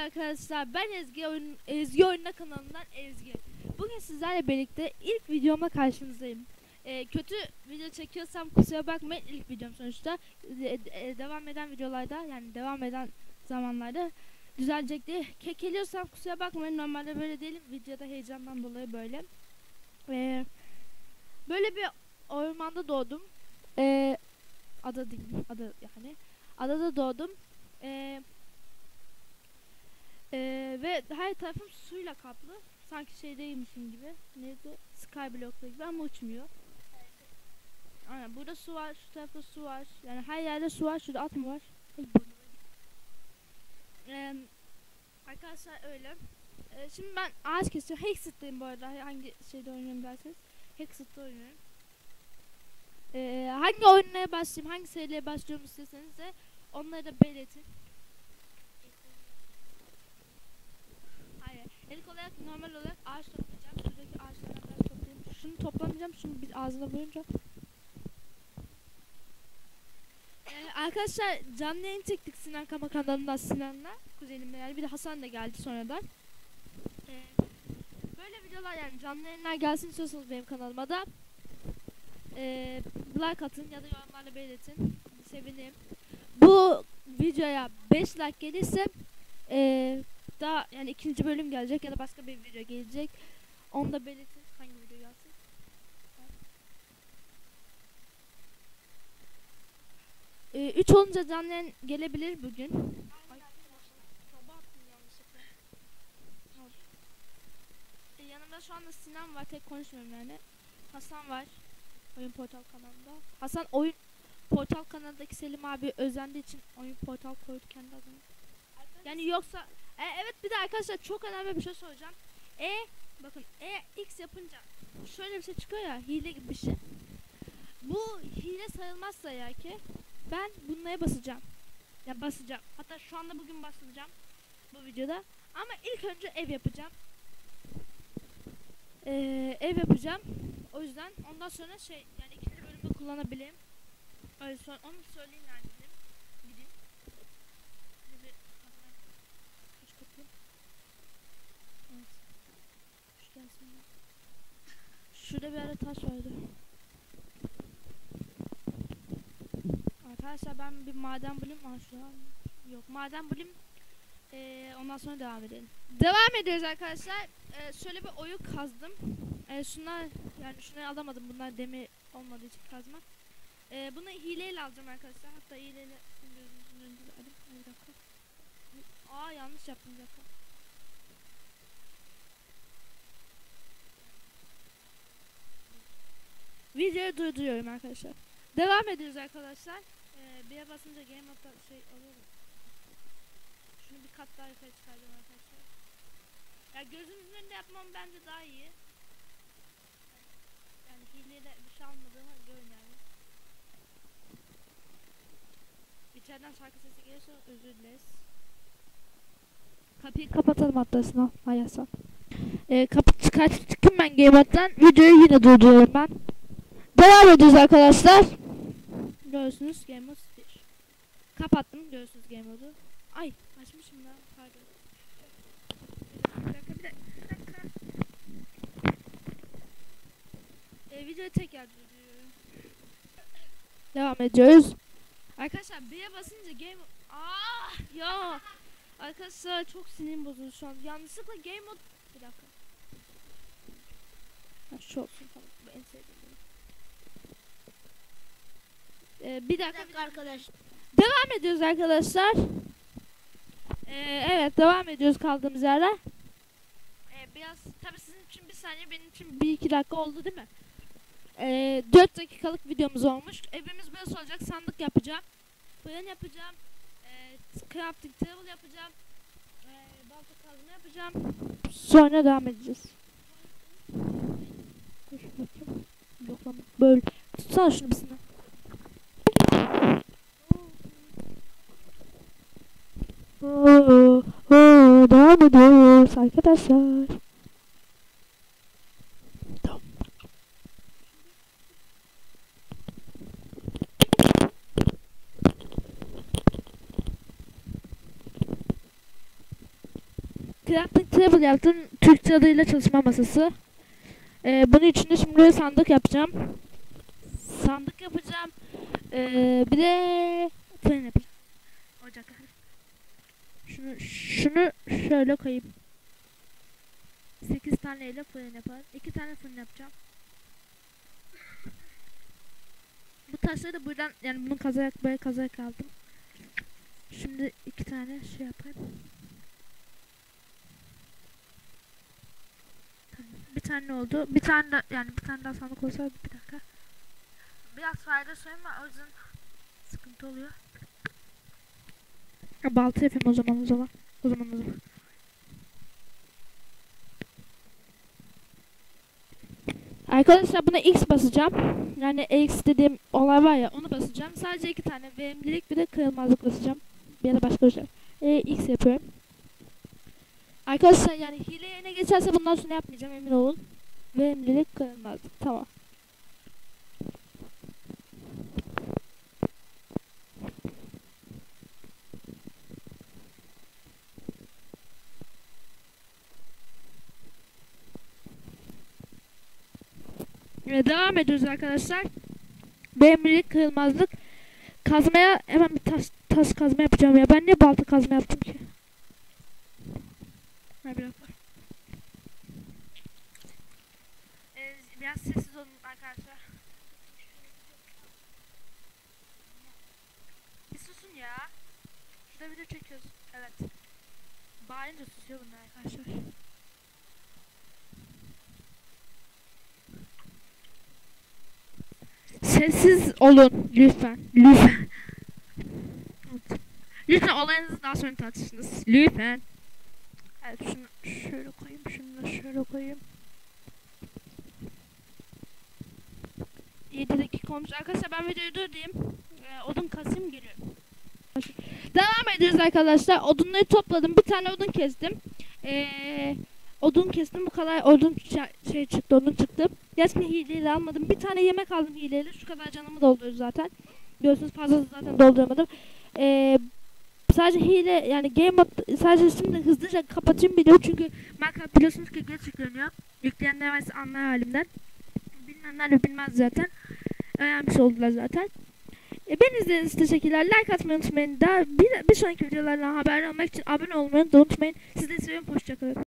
arkadaşlar ben Ezgi oyun Ezgi oyununa kanalından Ezgi. Bugün sizlerle birlikte ilk videoma karşınızdayım. Ee, kötü video çekiyorsam kusura bakmayın ilk videom sonuçta De- de- devam eden videolarda yani devam eden zamanlarda düzelecekti. Kekeliyorsam kusura bakmayın normalde böyle değilim videoda heyecandan dolayı böyle. Ee, böyle bir ormanda doğdum. Ee, ada değil ada yani adada doğdum. Ee, ee, ve her tarafım suyla kaplı. Sanki şeydeymişim gibi. Neydi? Skyblock'ta gibi ama uçmuyor. Aynen burada su var, şu tarafta su var. Yani her yerde su var. Şurada at mı var? Ee, arkadaşlar öyle. Ee, şimdi ben ağaç kesiyorum. Hexit'teyim bu arada. Hangi şeyde oynuyorum derseniz. Hexit'te oynuyorum. Ee, hangi oyunlara başlayayım, hangi seriye başlıyorum istiyorsanız de onları da belirtin. İlk olarak normal olarak ağaç toplayacağım. Şuradaki ağaçlardan biraz toplayayım. Şunu toplamayacağım. Şunu bir ağzına vurunca. Ee, arkadaşlar canlı yayın çektik Sinan Kama kanalında Sinan'la. Kuzenimle yani. Bir de Hasan da geldi sonradan. Ee, böyle videolar yani canlı yayınlar gelsin istiyorsanız benim kanalıma da ee, like atın ya da yorumlarla belirtin. Sevinirim. Bu videoya 5 like gelirse ee, daha yani ikinci bölüm gelecek ya da başka bir video gelecek. Onu da belirtin. Hangi video gelsin? 3 olunca canlı gelebilir bugün. Ay, çorba attım yanlışlıkla. Olsun. E, yanımda şu anda Sinan var. Tek konuşmuyorum yani. Hasan var. Oyun Portal kanalında. Hasan oyun Portal kanalındaki Selim abi özendiği için oyun Portal koydu kendi adına. Yani yoksa e, evet bir de arkadaşlar çok önemli bir şey soracağım. E bakın E X yapınca şöyle bir şey çıkıyor ya hile gibi bir şey. Bu hile sayılmazsa ya ki ben bunlara basacağım. Ya basacağım. Hatta şu anda bugün basacağım bu videoda. Ama ilk önce ev yapacağım. Ee, ev yapacağım. O yüzden ondan sonra şey yani ikinci bölümde kullanabileyim. Öyle sonra onu söyleyeyim yani dedim. Gideyim. Şimdi bir hemen Aç kapıyı. Evet. Şu gelsin ya. Şurada bir ara taş vardı. Arkadaşlar ben bir maden bulayım. Aa şu an yok maden bulayım. Ee, ondan sonra devam edelim. Devam ediyoruz arkadaşlar. Ee, şöyle bir oyu kazdım. Ee, şunlar yani şunları alamadım. Bunlar demir olmadığı için kazma. Ee, bunu hileyle alacağım arkadaşlar. Hatta hileyle. Aa yanlış yaptım bir. Videoyu durduruyorum arkadaşlar. Devam ediyoruz arkadaşlar. Ee, bir basınca game modda şey oluyor. Şunu bir kat daha yukarı çıkaracağım arkadaşlar. Ya gözünüzün önünde yapmam bence daha iyi. Yani hileyle bir şey almadığımı görün yani. İçeriden şarkı sesi gelirse özür dileriz. Kapıyı kapatalım hatta sınav. Hayasa. Ee, kapı çıkarttım ben game moddan. Videoyu yine durduruyorum ben. Devam ediyoruz arkadaşlar. Görüyorsunuz game mode 1. Kapattım görüyorsunuz game modu. Ay açmışım da pardon. Bir dakika bir dakika. Bir dakika. Ee, videoyu tekrar durduruyorum. Devam ediyoruz. Arkadaşlar B'ye basınca game Ah ya. Arkadaşlar çok sinirim bozuldu şu an. Yanlışlıkla game mode bir dakika. Ha, şu olsun tamam. En sevdiğim. Ee, bir dakika. arkadaş. Devam ediyoruz arkadaşlar. Ee, evet devam ediyoruz kaldığımız yerden. Ee, biraz tabii sizin için bir saniye benim için bir iki dakika oldu değil mi? Ee, 4 dakikalık videomuz olmuş. Evimiz böyle olacak. Sandık yapacağım. Fırın yapacağım. Ee, crafting table yapacağım. Ee, balta kazma yapacağım. Sonra devam edeceğiz. Dur böyle. Tutsana şunu bir sene. Oo, oo, devam ediyoruz arkadaşlar. Crafting table yaptım. Türkçe adıyla çalışma masası. Ee, bunun için de şimdi sandık yapacağım. Sandık yapacağım. Ee, bir de fırın yapacağım. Ocak. Şunu, şunu şöyle koyayım. 8 taneyle fırın yapar. 2 tane fırın yapacağım. Bu taşları da buradan yani bunu kazarak böyle kazarak aldım. Şimdi iki tane şey yapayım. Bir tane oldu. Bir tane de yani bir tane daha sandık olsa bir dakika. Biraz fayda söyleyeyim o yüzden sıkıntı oluyor. Ha, balta yapayım o zaman o zaman. O zaman o zaman. Arkadaşlar buna X basacağım. Yani X dediğim olay var ya onu basacağım. Sadece iki tane verimlilik bir de kırılmazlık basacağım. Bir de başka bir şey. E, X yapıyorum. Arkadaşlar yani hile yerine geçerse bundan sonra yapmayacağım emin olun. Verimlilik kırılmazlık. Tamam. Evet, devam ediyoruz arkadaşlar. Verimlilik kırılmazlık. Kazmaya hemen bir taş, taş kazma yapacağım ya. Ben niye balta kazma yaptım ki? Ha, bir dakika. Ee, biraz sessiz olun arkadaşlar. Bir susun ya. Şurada video çekiyoruz. Evet. Bağırınca susuyor bunlar arkadaşlar. Sessiz olun lütfen. Lütfen. Lütfen olayınızı daha sonra tartışınız. Lütfen. Evet şunu şöyle koyayım. Şunu da şöyle koyayım. 7 dakika olmuş. Arkadaşlar ben videoyu durdurayım. Ee, odun kasayım geliyorum. Devam ediyoruz arkadaşlar. Odunları topladım. Bir tane odun kestim. Ee, odun kestim. Bu kadar odun şey çıktı. Odun çıktı. Gerçekten hileyle almadım. Bir tane yemek aldım hileyle. Şu kadar canımı dolduruyor zaten. Görüyorsunuz fazla zaten dolduramadım. Ee, sadece hile yani game sadece şimdi hızlıca kapatayım video çünkü Minecraft biliyorsunuz ki geç yükleniyor. Yükleyenler varsa anlar halimden. Bilmeyenler de bilmez zaten. Öğrenmiş oldular zaten. E, ben izlediğiniz teşekkürler. Like atmayı unutmayın. Daha bir, bir sonraki videolardan haber almak için abone olmayı unutmayın. Sizleri seviyorum. Hoşçakalın.